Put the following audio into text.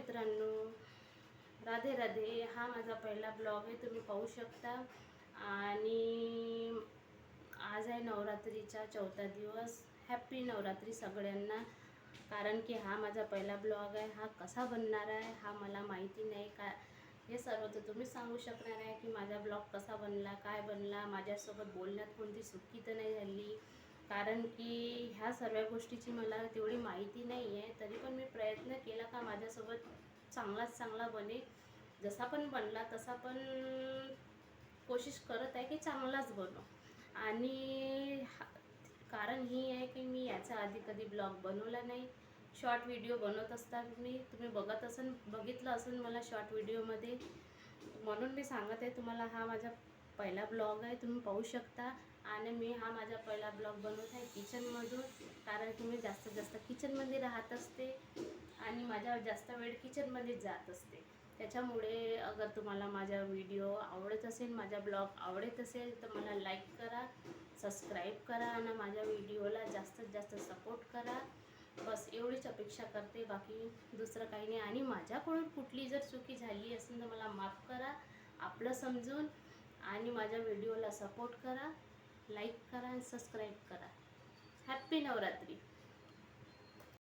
मित्रांनो राधे राधे. हा माझा पहिला ब्लॉग आहे तुम्ही पाहू शकता. आणि आज आहे नवरात्रीचा चौथा दिवस. हॅप्पी नवरात्री सगळ्यांना. कारण की हा माझा पहिला ब्लॉग आहे. हा कसा बनणार आहे हा मला माहिती नाही. का हे सर्व तर तुम्ही सांगू शकणार आहे की माझा ब्लॉग कसा बनला काय बनला. माझ्यासोबत बोलण्यात कोणती सुटकी तर नाही झाली. कारण की ह्या सर्व गोष्टीची मला तेवढी माहिती नाही आहे. तरी पण मी प्रयत्न केला का माझ्यासोबत चांगलाच चांगला बने. जसा पण बनला तसा पण कोशिश करत आहे की चांगलाच बनव आणि हा- कारण ही आहे की मी याच्या आधी कधी ब्लॉग बनवला नाही. शॉर्ट व्हिडिओ बनवत असतात मी तुम्ही बघत असन बघितलं असेल मला शॉर्ट व्हिडिओमध्ये. म्हणून मी सांगत आहे तुम्हाला हा माझा पहिला ब्लॉग आहे तुम्ही पाहू शकता. आणि मी हा माझा पहिला ब्लॉग बनवत आहे किचनमधून. कारण की मी जास्तीत जास्त किचनमध्ये राहत असते आणि माझा जास्त वेळ किचनमध्ये जात असते. त्याच्यामुळे अगर तुम्हाला माझा व्हिडिओ आवडत असेल माझा ब्लॉग आवडत असेल तर मला लाईक करा सबस्क्राईब करा आणि माझ्या व्हिडिओला जास्तीत जास्त सपोर्ट करा. बस एवढीच अपेक्षा करते. बाकी दुसरं काही नाही. आणि माझ्याकडून कुठली जर चुकी झाली असेल तर मला माफ करा. आपलं समजून आणि माझ्या व्हिडिओला सपोर्ट करा लाईक करा आणि सबस्क्राईब करा. हॅप्पी नवरात्री.